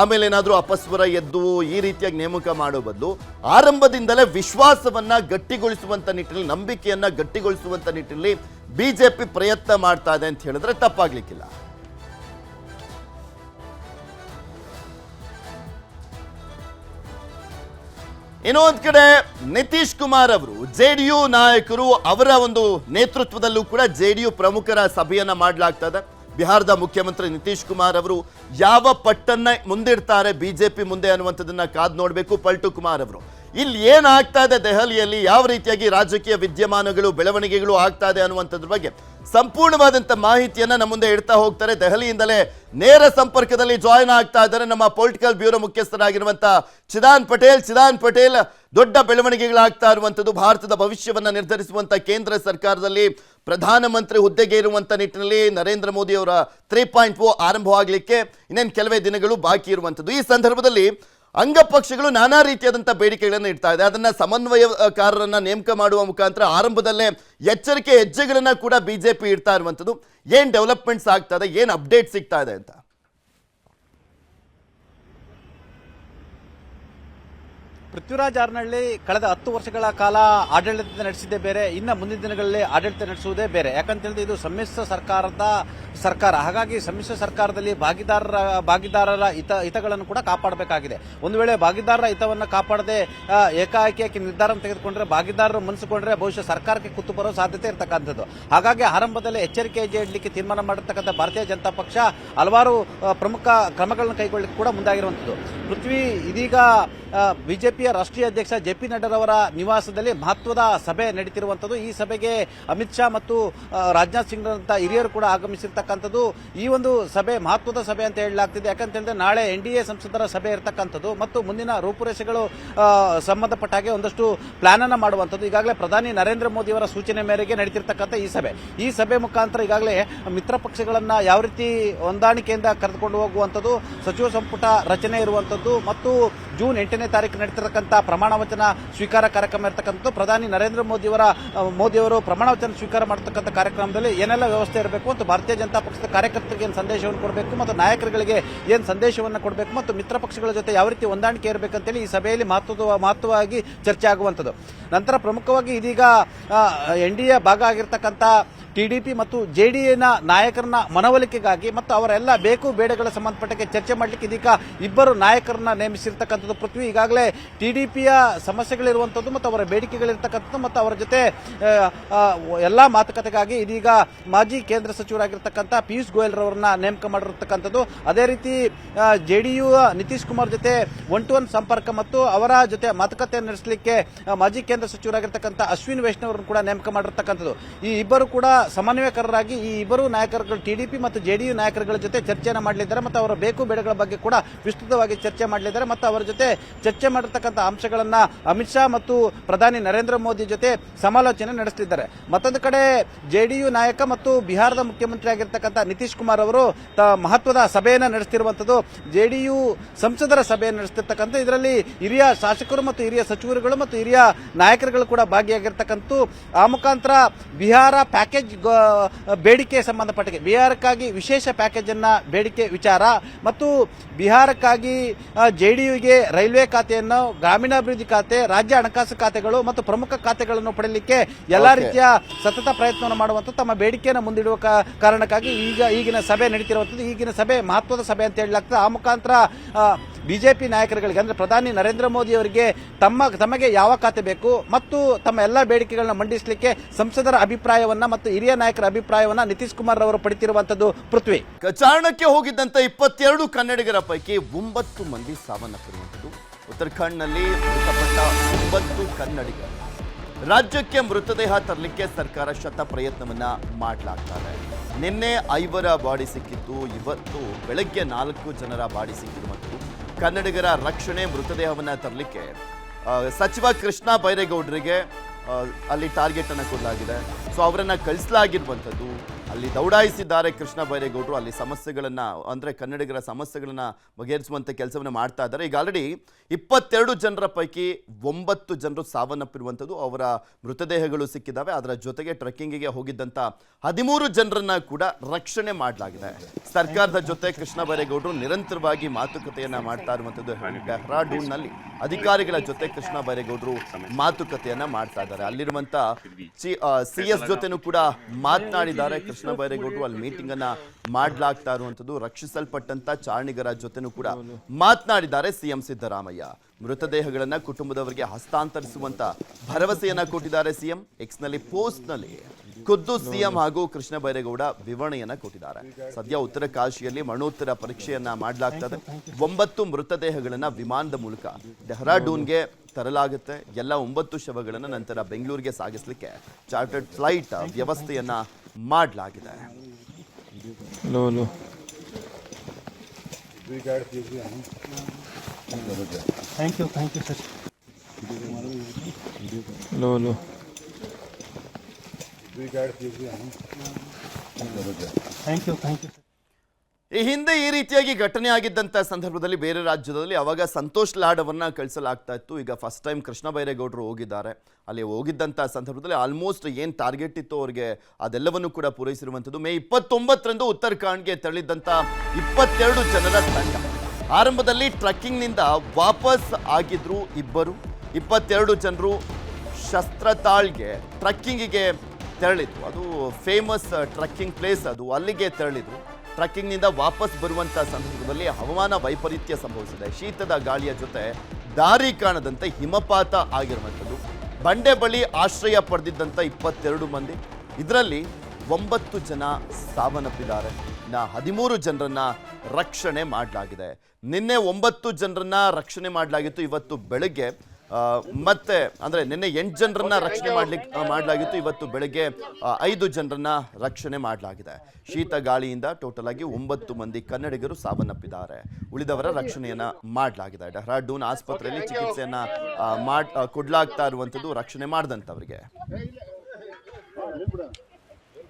ಆಮೇಲೆ ಏನಾದರೂ ಅಪಸ್ವರ ಎದ್ದು ಈ ರೀತಿಯಾಗಿ ನೇಮಕ ಮಾಡೋ ಬದಲು ಆರಂಭದಿಂದಲೇ ವಿಶ್ವಾಸವನ್ನು ಗಟ್ಟಿಗೊಳಿಸುವಂಥ ನಿಟ್ಟಿನಲ್ಲಿ, ನಂಬಿಕೆಯನ್ನು ಗಟ್ಟಿಗೊಳಿಸುವಂಥ ನಿಟ್ಟಿನಲ್ಲಿ ಬಿಜೆಪಿ ಪ್ರಯತ್ನ ಮಾಡ್ತಾ ಇದೆ ಅಂತ ಹೇಳಿದ್ರೆ ತಪ್ಪಾಗ್ಲಿಕ್ಕಿಲ್ಲ. ಇನ್ನೂ ಒಂದ್ ಕಡೆ ನಿತೀಶ್ ಕುಮಾರ್ ಅವರು ಜೆಡಿಯು ನಾಯಕರು ಅವರ ಒಂದು ನೇತೃತ್ವದಲ್ಲೂ ಕೂಡ ಜೆಡಿಯು ಪ್ರಮುಖರ ಸಭೆಯನ್ನ ಮಾಡಲಾಗ್ತದೆ. ಬಿಹಾರದ ಮುಖ್ಯಮಂತ್ರಿ ನಿತೀಶ್ ಕುಮಾರ್ ಅವರು ಯಾವ ಪಟ್ಟನ್ನ ಮುಂದಿಡ್ತಾರೆ ಬಿಜೆಪಿ ಮುಂದೆ ಅನ್ನುವಂಥದ್ದನ್ನ ಕಾದ್ ನೋಡಬೇಕು ಪಲ್ಟು ಕುಮಾರ್ ಅವರು. ಇಲ್ಲಿ ಏನಾಗ್ತಾ ಇದೆ ದೆಹಲಿಯಲ್ಲಿ? ಯಾವ ರೀತಿಯಾಗಿ ರಾಜಕೀಯ ವಿದ್ಯಮಾನಗಳು, ಬೆಳವಣಿಗೆಗಳು ಆಗ್ತಾ ಇದೆ ಅನ್ನುವಂಥದ್ರ ಬಗ್ಗೆ ಸಂಪೂರ್ಣವಾದಂಥ ಮಾಹಿತಿಯನ್ನ ನಮ್ಮ ಮುಂದೆ ಇಡ್ತಾ ಹೋಗ್ತಾರೆ. ದೆಹಲಿಯಿಂದಲೇ ನೇರ ಸಂಪರ್ಕದಲ್ಲಿ ಜಾಯಿನ್ ಆಗ್ತಾ ಇದ್ದಾರೆ ನಮ್ಮ ಪೊಲಿಟಿಕಲ್ ಬ್ಯೂರೋ ಮುಖ್ಯಸ್ಥರಾಗಿರುವಂಥ ಚಿದಾನ್ ಪಟೇಲ್. ಚಿದಾನ್ ಪಟೇಲ್ ದೊಡ್ಡ ಬೆಳವಣಿಗೆಗಳಾಗ್ತಾ ಇರುವಂಥದ್ದು. ಭಾರತದ ಭವಿಷ್ಯವನ್ನು ನಿರ್ಧರಿಸುವಂಥ ಕೇಂದ್ರ ಸರ್ಕಾರದಲ್ಲಿ ಪ್ರಧಾನಮಂತ್ರಿ ಹುದ್ದೆಗೆ ಇರುವಂಥ ನಿಟ್ಟಿನಲ್ಲಿ ನರೇಂದ್ರ ಮೋದಿಯವರ ತ್ರೀ ಪಾಯಿಂಟ್ ಓ ಆರಂಭವಾಗಲಿಕ್ಕೆ ಇನ್ನೇನು ಕೆಲವೇ ದಿನಗಳು ಬಾಕಿ ಇರುವಂಥದ್ದು. ಈ ಸಂದರ್ಭದಲ್ಲಿ ಅಂಗಪಕ್ಷಗಳು ನಾನಾ ರೀತಿಯಾದಂಥ ಬೇಡಿಕೆಗಳನ್ನು ಇಡ್ತಾ ಇದೆ. ಅದನ್ನ ಸಮನ್ವಯಕಾರರನ್ನ ನೇಮಕ ಮಾಡುವ ಮುಖಾಂತರ ಆರಂಭದಲ್ಲೇ ಎಚ್ಚರಿಕೆ ಹೆಜ್ಜೆಗಳನ್ನ ಕೂಡ ಬಿಜೆಪಿ ಇಡ್ತಾ ಇರುವಂಥದ್ದು. ಏನು ಡೆವಲಪ್ಮೆಂಟ್ಸ್ ಆಗ್ತಾ ಇದೆ? ಏನು ಅಪ್ಡೇಟ್ ಸಿಗ್ತಾ ಇದೆ ಅಂತ? ಪೃಥ್ವಿರಾಜ್ ಆರ್ನಹಳ್ಳಿ ಕಳೆದ ಹತ್ತು ವರ್ಷಗಳ ಕಾಲ ಆಡಳಿತ ನಡೆಸಿದ್ದೇ ಬೇರೆ, ಇನ್ನು ಮುಂದಿನ ದಿನಗಳಲ್ಲಿ ಆಡಳಿತ ನಡೆಸುವುದೇ ಬೇರೆ. ಯಾಕಂತ ಹೇಳಿದ್ರೆ ಇದು ಸಮ್ಮಿಶ್ರ ಸರ್ಕಾರದ ಸರ್ಕಾರ. ಹಾಗಾಗಿ ಸಮ್ಮಿಶ್ರ ಸರ್ಕಾರದಲ್ಲಿ ಭಾಗಿದಾರರ ಭಾಗಿದಾರರ ಹಿತ, ಹಿತಗಳನ್ನು ಕೂಡ ಕಾಪಾಡಬೇಕಾಗಿದೆ. ಒಂದು ವೇಳೆ ಭಾಗಿದಾರರ ಹಿತವನ್ನು ಕಾಪಾಡದೆ ಏಕಾಏಕಿಯಾಗಿ ಏಕಾಏಕಿ ನಿರ್ಧಾರ ತೆಗೆದುಕೊಂಡ್ರೆ, ಭಾಗಿದಾರರು ಮನಸ್ಸುಕೊಂಡ್ರೆ ಬಹುಶಃ ಸರ್ಕಾರಕ್ಕೆ ಕುತ್ತು ಬರೋ ಸಾಧ್ಯತೆ ಇರತಕ್ಕಂಥದ್ದು. ಹಾಗಾಗಿ ಆರಂಭದಲ್ಲಿ ಎಚ್ಚರಿಕೆ ಇಡಲಿಕ್ಕೆ ತೀರ್ಮಾನ ಮಾಡಿರ್ತಕ್ಕಂಥ ಭಾರತೀಯ ಜನತಾ ಪಕ್ಷ ಹಲವಾರು ಪ್ರಮುಖ ಕ್ರಮಗಳನ್ನು ಕೈಗೊಳ್ಳಲಿಕ್ಕೆ ಕೂಡ ಮುಂದಾಗಿರುವಂಥದ್ದು. ಪೃಥ್ವಿ ಇದೀಗ ಬಿಜೆಪಿಯ ರಾಷ್ಟ್ರೀಯ ಅಧ್ಯಕ್ಷ ಜೆ ಪಿ ನಡ್ಡರವರ ನಿವಾಸದಲ್ಲಿ ಮಹತ್ವದ ಸಭೆ ನಡೀತಿರುವಂಥದ್ದು. ಈ ಸಭೆಗೆ ಅಮಿತ್ ಶಾ ಮತ್ತು ರಾಜನಾಥ್ ಸಿಂಗ್ ಹಿರಿಯರು ಕೂಡ ಆಗಮಿಸಿರ್ತಕ್ಕಂಥದ್ದು. ಈ ಒಂದು ಸಭೆ ಮಹತ್ವದ ಸಭೆ ಅಂತ ಹೇಳಲಾಗ್ತಿದೆ. ಯಾಕಂತ ಹೇಳಿದ್ರೆ ನಾಳೆ ಎನ್ ಡಿ ಎ ಸಂಸದರ ಸಭೆ ಇರತಕ್ಕಂಥದ್ದು ಮತ್ತು ಮುಂದಿನ ರೂಪುರೇಷೆಗಳು ಸಂಬಂಧಪಟ್ಟ ಹಾಗೆ ಒಂದಷ್ಟು ಪ್ಲಾನ್ ಅನ್ನ ಮಾಡುವಂಥದ್ದು. ಈಗಾಗಲೇ ಪ್ರಧಾನಿ ನರೇಂದ್ರ ಮೋದಿ ಅವರ ಸೂಚನೆ ಮೇರೆಗೆ ನಡೀತಿರ್ತಕ್ಕಂಥ ಈ ಸಭೆ. ಈ ಸಭೆ ಮುಖಾಂತರ ಈಗಾಗಲೇ ಮಿತ್ರ ಪಕ್ಷಗಳನ್ನ ಯಾವ ರೀತಿ ಹೊಂದಾಣಿಕೆಯಿಂದ ಕರೆದುಕೊಂಡು ಹೋಗುವಂಥದ್ದು, ಸಚಿವ ಸಂಪುಟ ರಚನೆ ಇರುವಂಥದ್ದು ಮತ್ತು ಜೂನ್ ಎಂಟನೇ ತಾರೀಕು ನಡೀತಿರತಕ್ಕಂಥ ಪ್ರಮಾಣ ವಚನ ಸ್ವೀಕಾರ ಕಾರ್ಯಕ್ರಮ ಇರತಕ್ಕಂಥದ್ದು. ಪ್ರಧಾನಿ ನರೇಂದ್ರ ಮೋದಿ ಅವರ ಮೋದಿ ಅವರು ಪ್ರಮಾಣ ವಚನ ಸ್ವೀಕಾರ ಮಾಡತಕ್ಕಂಥ ಕಾರ್ಯಕ್ರಮದಲ್ಲಿ ಏನೆಲ್ಲ ವ್ಯವಸ್ಥೆ ಇರಬೇಕು ಮತ್ತು ಭಾರತೀಯ ಜನತಾ ಪಕ್ಷದ ಕಾರ್ಯಕರ್ತರಿಗೆ ಏನು ಸಂದೇಶವನ್ನು ಕೊಡಬೇಕು ಮತ್ತು ನಾಯಕರುಗಳಿಗೆ ಏನು ಸಂದೇಶವನ್ನು ಕೊಡಬೇಕು ಮತ್ತು ಮಿತ್ರ ಪಕ್ಷಗಳ ಜೊತೆ ಯಾವ ರೀತಿ ಹೊಂದಾಣಿಕೆ ಇರಬೇಕಂತೇಳಿ ಈ ಸಭೆಯಲ್ಲಿ ಮಹತ್ವದ, ಮಹತ್ವವಾಗಿ ಚರ್ಚೆ ಆಗುವಂಥದ್ದು. ನಂತರ ಪ್ರಮುಖವಾಗಿ ಇದೀಗ ಎನ್ ಡಿ ಎ ಭಾಗ ಆಗಿರ್ತಕ್ಕಂಥ ಟಿಡಿಪಿ ಮತ್ತು ಜೆಡಿಎನ ನಾಯಕರನ್ನ ಮನವೊಲಿಕೆಗಾಗಿ ಮತ್ತು ಅವರೆಲ್ಲ ಬೇಕು ಬೇಡಗಳ ಸಂಬಂಧಪಟ್ಟಕ್ಕೆ ಚರ್ಚೆ ಮಾಡಲಿಕ್ಕೆ ಇದೀಗ ಇಬ್ಬರು ನಾಯಕರನ್ನ ನೇಮಿಸಿರ್ತಕ್ಕಂಥದ್ದು ಪೃಥ್ವಿ. ಈಗಾಗಲೇ ಟಿಡಿಪಿಯ ಸಮಸ್ಯೆಗಳಿರುವಂಥದ್ದು ಮತ್ತು ಅವರ ಬೇಡಿಕೆಗಳಿರ್ತಕ್ಕಂಥದ್ದು ಮತ್ತು ಅವರ ಜೊತೆ ಎಲ್ಲಾ ಮಾತುಕತೆಗಾಗಿ ಇದೀಗ ಮಾಜಿ ಕೇಂದ್ರ ಸಚಿವರಾಗಿರ್ತಕ್ಕಂಥ ಪಿಯೂಷ್ ಗೋಯಲ್ ರವರನ್ನ ನೇಮಕ ಮಾಡಿರ್ತಕ್ಕಂಥದ್ದು. ಅದೇ ರೀತಿ ಜೆಡಿಯು ನಿತೀಶ್ ಕುಮಾರ್ ಜೊತೆ ಒನ್ ಟು ಒನ್ ಸಂಪರ್ಕ ಮತ್ತು ಅವರ ಜೊತೆ ಮಾತುಕತೆ ನಡೆಸಲಿಕ್ಕೆ ಮಾಜಿ ಕೇಂದ್ರ ಸಚಿವರಾಗಿರ್ತಕ್ಕಂಥ ಅಶ್ವಿನ್ ವೈಷ್ಣವ್ ಅವರನ್ನು ಕೂಡ ನೇಮಕ ಮಾಡಿರ್ತಕ್ಕಂಥದ್ದು. ಈ ಇಬ್ಬರು ಕೂಡ ಸಮನ್ವಯಕರಾಗಿ ಈ ಇಬ್ಬರು ನಾಯಕರುಗಳು ಟಿಡಿಪಿ ಮತ್ತು ಜೆಡಿಯು ನಾಯಕರುಗಳ ಜೊತೆ ಚರ್ಚೆಯನ್ನು ಮಾಡಲಿದ್ದಾರೆ ಮತ್ತು ಅವರ ಬೇಕು ಬೇಡಗಳ ಬಗ್ಗೆ ಕೂಡ ವಿಸ್ತೃತವಾಗಿ ಚರ್ಚೆ ಮಾಡಲಿದ್ದಾರೆ ಮತ್ತು ಅವರ ಜೊತೆ ಚರ್ಚೆ ಮಾಡಿರ್ತಕ್ಕಂಥ ಅಂಶಗಳನ್ನ ಅಮಿತ್ ಶಾ ಮತ್ತು ಪ್ರಧಾನಿ ನರೇಂದ್ರ ಮೋದಿ ಜೊತೆ ಸಮಾಲೋಚನೆ ನಡೆಸಲಿದ್ದಾರೆ ಮತ್ತೊಂದು ಕಡೆ ಜೆಡಿಯು ನಾಯಕ ಮತ್ತು ಬಿಹಾರದ ಮುಖ್ಯಮಂತ್ರಿ ಆಗಿರ್ತಕ್ಕಂಥ ನಿತೀಶ್ ಕುಮಾರ್ ಅವರು ತ ಮಹತ್ವದ ಸಭೆಯನ್ನು ನಡೆಸ್ತಿರುವಂಥದ್ದು ಜೆಡಿಯು ಸಂಸದರ ಸಭೆಯನ್ನು ನಡೆಸ್ತಿರ್ತಕ್ಕಂಥ ಇದರಲ್ಲಿ ಹಿರಿಯ ಶಾಸಕರು ಮತ್ತು ಹಿರಿಯ ಸಚಿವರುಗಳು ಮತ್ತು ಹಿರಿಯ ನಾಯಕರುಗಳು ಕೂಡ ಭಾಗಿಯಾಗಿರ್ತಕ್ಕಂಥ ಆ ಮುಖಾಂತರ ಬಿಹಾರ ಪ್ಯಾಕೇಜ್ ಬೇಡಿಕೆ ಸಂಬಂಧಪಟ್ಟಿಗೆ. ಬಿಹಾರಕ್ಕಾಗಿ ವಿಶೇಷ ಪ್ಯಾಕೇಜ್ ಅನ್ನ ಬೇಡಿಕೆ ವಿಚಾರ ಮತ್ತು ಬಿಹಾರಕ್ಕಾಗಿ ಜೆ ಡಿ ಯುಗೆ ರೈಲ್ವೆ ಖಾತೆಯನ್ನು ಗ್ರಾಮೀಣಾಭಿವೃದ್ಧಿ ಖಾತೆ ರಾಜ್ಯ ಹಣಕಾಸು ಖಾತೆಗಳು ಮತ್ತು ಪ್ರಮುಖ ಖಾತೆಗಳನ್ನು ಪಡೆಯಲಿಕ್ಕೆ ಎಲ್ಲಾ ರೀತಿಯ ಸತತ ಪ್ರಯತ್ನವನ್ನು ಮಾಡುವಂತ ತಮ್ಮ ಬೇಡಿಕೆಯನ್ನು ಮುಂದಿಡುವ ಕಾ- ಕಾರಣಕ್ಕಾಗಿ ಈಗ ಈಗಿನ ಸಭೆ ನಡೀತಿರುವಂತದ್ದು ಈಗಿನ ಸಭೆ ಮಹತ್ವದ ಸಭೆ ಅಂತ ಹೇಳಲಾಗ್ತದೆ. ಆ ಮುಖಾಂತರ ಬಿಜೆಪಿ ನಾಯಕರುಗಳಿಗೆ, ಅಂದ್ರೆ ಪ್ರಧಾನಿ ನರೇಂದ್ರ ಮೋದಿ ಅವರಿಗೆ ತಮ್ಮ, ತಮಗೆ ಯಾವ ಖಾತೆ ಬೇಕು ಮತ್ತು ತಮ್ಮ ಎಲ್ಲ ಬೇಡಿಕೆಗಳನ್ನ ಮಂಡಿಸಲಿಕ್ಕೆ ಸಂಸದರ ಅಭಿಪ್ರಾಯವನ್ನ ಮತ್ತು ಹಿರಿಯ ನಾಯಕರ ಅಭಿಪ್ರಾಯವನ್ನ ನಿತೀಶ್ ಕುಮಾರ್ ಅವರು ಪಡಿತಿರುವಂತದ್ದು ಪೃಥ್ವಿ. ಚಾರಣಕ್ಕೆ ಹೋಗಿದ್ದಂತ ಇಪ್ಪತ್ತೆರಡು ಕನ್ನಡಿಗರ ಪೈಕಿ ಒಂಬತ್ತು ಮಂದಿ ಸಾವನ್ನಪ್ಪಿರುವಂಥದ್ದು. ಉತ್ತರಾಖಂಡ್ನಲ್ಲಿ ಮೃತಪಟ್ಟ ಒಂಬತ್ತು ಕನ್ನಡಿಗರು. ರಾಜ್ಯಕ್ಕೆ ಮೃತದೇಹ ತರಲಿಕ್ಕೆ ಸರ್ಕಾರ ಶತ ಪ್ರಯತ್ನವನ್ನ ಮಾಡಲಾಗ್ತಾರೆ ನಿನ್ನೆ ಐವರ ಬಾಡಿ ಸಿಕ್ಕಿತ್ತು, ಇವತ್ತು ಬೆಳಗ್ಗೆ ನಾಲ್ಕು ಜನರ ಬಾಡಿ ಸಿಕ್ಕಿರುವಂಥದ್ದು. ಕನ್ನಡಿಗರ ರಕ್ಷಣೆ ಮೃತದೇಹವನ್ನು ತರಲಿಕ್ಕೆ ಸಚಿವ ಕೃಷ್ಣ ಬೈರೇಗೌಡರಿಗೆ ಅಲ್ಲಿ ಟಾರ್ಗೆಟ್ ಅನ್ನು ಕೊಡಲಾಗಿದೆ. ಸೊ ಅವರನ್ನು ಕಳಿಸಲಾಗಿರುವಂಥದ್ದು ಅಲ್ಲಿ ದೌಡಾಯಿಸಿದ್ದಾರೆ ಕೃಷ್ಣ ಬೈರೇಗೌಡರು. ಅಲ್ಲಿ ಸಮಸ್ಯೆಗಳನ್ನ, ಅಂದ್ರೆ ಕನ್ನಡಿಗರ ಸಮಸ್ಯೆಗಳನ್ನ ಬಗೆಹರಿಸುವಂಥ ಕೆಲಸವನ್ನು ಮಾಡ್ತಾ ಇದ್ದಾರೆ. ಈಗ ಆಲ್ರೆಡಿ ಇಪ್ಪತ್ತೆರಡು ಜನರ ಪೈಕಿ ಒಂಬತ್ತು ಜನರು ಸಾವನ್ನಪ್ಪಿರುವಂಥದ್ದು. ಅವರ ಮೃತದೇಹಗಳು ಸಿಕ್ಕಿದ್ದಾವೆ. ಅದರ ಜೊತೆಗೆ ಟ್ರೆಕ್ಕಿಂಗಿಗೆ ಹೋಗಿದ್ದಂತ ಹದಿಮೂರು ಜನರನ್ನು ಕೂಡ ರಕ್ಷಣೆ ಮಾಡಲಾಗಿದೆ. ಸರ್ಕಾರದ ಜೊತೆ ಕೃಷ್ಣ ಬೈರೇಗೌಡರು ನಿರಂತರವಾಗಿ ಮಾತುಕತೆಯನ್ನ ಮಾಡ್ತಾ ಇರುವಂಥದ್ದು. ಡೆಹ್ರಾಡೂನ್ನಲ್ಲಿ ಅಧಿಕಾರಿಗಳ ಜೊತೆ ಕೃಷ್ಣ ಬೈರೇಗೌಡರು ಮಾತುಕತೆಯನ್ನ ಮಾಡ್ತಾ ಇದ್ದಾರೆ. ಅಲ್ಲಿರುವಂಥ ಸಿ ಎಸ್ ಜೊತೆನೂ ಕೂಡ ಮಾತನಾಡಿದ್ದಾರೆ ಬೈರೇಗೌಡರು ಅಲ್ಲಿ ಮೀಟಿಂಗ್ ಅನ್ನ ಮಾಡ್ಲಾಗ್ತಾ ಇರುವಂತದ್ದು ರಕ್ಷಿಸಲ್ಪಟ್ಟಂತ ಚಾರಣಿಗರ ಜೊತೆನೂ ಕೂಡ ಮಾತನಾಡಿದ್ದಾರೆ ಸಿಎಂ ಸಿದ್ದರಾಮಯ್ಯ. ಮೃತದೇಹಗಳನ್ನ ಕುಟುಂಬದವರಿಗೆ ಹಸ್ತಾಂತರಿಸುವಂತ ಭರವಸೆಯನ್ನ ಕೊಟ್ಟಿದ್ದಾರೆ ಸಿಎಂ. ಎಕ್ಸ್ನಲ್ಲಿ ಪೋಸ್ಟ್ನಲ್ಲಿ ಖುದ್ದು ಸಿಎಂ ಹಾಗೂ ಕೃಷ್ಣ ಬೈರೇಗೌಡ ವಿವರಣೆಯನ್ನ ಕೊಟ್ಟಿದ್ದಾರೆ. ಸದ್ಯ ಉತ್ತರ ಕಾಶಿಯಲ್ಲಿ ಮರಣೋತ್ತರ ಪರೀಕ್ಷೆಯನ್ನ ಮಾಡಲಾಗ್ತದೆ. ಒಂಬತ್ತು ಮೃತದೇಹಗಳನ್ನ ವಿಮಾನದ ಮೂಲಕ ಡೆಹ್ರಾಡೂನ್ಗೆ ತರಲಾಗುತ್ತೆ. ಎಲ್ಲ ಒಂಬತ್ತು ಶವಗಳನ್ನ ನಂತರ ಬೆಂಗಳೂರಿಗೆ ಸಾಗಿಸಲಿಕ್ಕೆ ಚಾರ್ಟರ್ಡ್ ಫ್ಲೈಟ್ ವ್ಯವಸ್ಥೆಯನ್ನ ಮಾಡಲಾಗಿದೆ thank you thank you sir low low thank you thank you sir ಈ ಹಿಂದೆ ಈ ರೀತಿಯಾಗಿ ಘಟನೆ ಆಗಿದ್ದಂಥ ಸಂದರ್ಭದಲ್ಲಿ ಬೇರೆ ರಾಜ್ಯದಲ್ಲಿ ಅವಾಗ ಸಂತೋಷ್ ಲಾಡ್ ಅವರನ್ನ ಕಳಿಸಲಾಗ್ತಾ ಇತ್ತು. ಈಗ ಫಸ್ಟ್ ಟೈಮ್ ಕೃಷ್ಣ ಬೈರೇಗೌಡರು ಹೋಗಿದ್ದಾರೆ. ಅಲ್ಲಿ ಹೋಗಿದ್ದಂಥ ಸಂದರ್ಭದಲ್ಲಿ ಆಲ್ಮೋಸ್ಟ್ ಏನು ಟಾರ್ಗೆಟ್ ಇತ್ತು ಅವರಿಗೆ ಅದೆಲ್ಲವನ್ನು ಕೂಡ ಪೂರೈಸಿರುವಂಥದ್ದು ಮೇ ಇಪ್ಪತ್ತೊಂಬತ್ತರಂದು ಉತ್ತರಾಖಂಡ್ಗೆ ತೆರಳಿದ್ದಂಥ ಇಪ್ಪತ್ತೆರಡು ಜನರ ತಂಡ. ಆರಂಭದಲ್ಲಿ ಟ್ರಕ್ಕಿಂಗ್ನಿಂದ ವಾಪಸ್ ಆಗಿದ್ರು ಇಬ್ಬರು. ಇಪ್ಪತ್ತೆರಡು ಜನರು ಶಸ್ತ್ರತಾಳ್ಗೆ ಟ್ರಕ್ಕಿಂಗಿಗೆ ತೆರಳಿದ್ರು. ಅದು ಫೇಮಸ್ ಟ್ರಕ್ಕಿಂಗ್ ಪ್ಲೇಸ್ ಅದು. ಅಲ್ಲಿಗೆ ತೆರಳಿದ್ರು. ಟ್ರಕ್ಕಿಂಗ್ನಿಂದ ವಾಪಸ್ ಬರುವಂಥ ಸಂದರ್ಭದಲ್ಲಿ ಹವಾಮಾನ ವೈಪರೀತ್ಯ ಸಂಭವಿಸಿದೆ. ಶೀತದ ಗಾಳಿಯ ಜೊತೆ ದಾರಿ ಕಾಣದಂತೆ ಹಿಮಪಾತ ಆಗಿರುವಂಥದ್ದು. ಬಂಡೆ ಬಳಿ ಆಶ್ರಯ ಪಡೆದಿದ್ದಂಥ ಇಪ್ಪತ್ತೆರಡು ಮಂದಿ. ಇದರಲ್ಲಿ ಒಂಬತ್ತು ಜನ ಸಾವನ್ನಪ್ಪಿದ್ದಾರೆ. ನಾ ಹದಿಮೂರು ಜನರನ್ನ ರಕ್ಷಣೆ ಮಾಡಲಾಗಿದೆ. ನಿನ್ನೆ ಒಂಬತ್ತು ಜನರನ್ನ ರಕ್ಷಣೆ ಮಾಡಲಾಗಿತ್ತು. ಇವತ್ತು ಬೆಳಗ್ಗೆ ಮತ್ತೆ, ಅಂದ್ರೆ ನಿನ್ನೆ ಎಂಟು ಜನರನ್ನ ರಕ್ಷಣೆ ಮಾಡ್ಲಿಕ್ಕೆ ಮಾಡಲಾಗಿತ್ತು. ಇವತ್ತು ಬೆಳಗ್ಗೆ ಐದು ಜನರನ್ನ ರಕ್ಷಣೆ ಮಾಡಲಾಗಿದೆ. ಶೀತ ಗಾಳಿಯಿಂದ ಟೋಟಲ್ ಆಗಿ ಒಂಬತ್ತು ಮಂದಿ ಕನ್ನಡಿಗರು ಸಾವನ್ನಪ್ಪಿದ್ದಾರೆ. ಉಳಿದವರ ರಕ್ಷಣೆಯನ್ನ ಮಾಡಲಾಗಿದೆ. ಡೆಹ್ರಾಡೂನ್ ಆಸ್ಪತ್ರೆಯಲ್ಲಿ ಚಿಕಿತ್ಸೆಯನ್ನ ಮಾಡ್ ಕೊಡ್ಲಾಗ್ತಾ ಇರುವಂಥದ್ದು ರಕ್ಷಣೆ ಮಾಡಿದಂಥವ್ರಿಗೆ.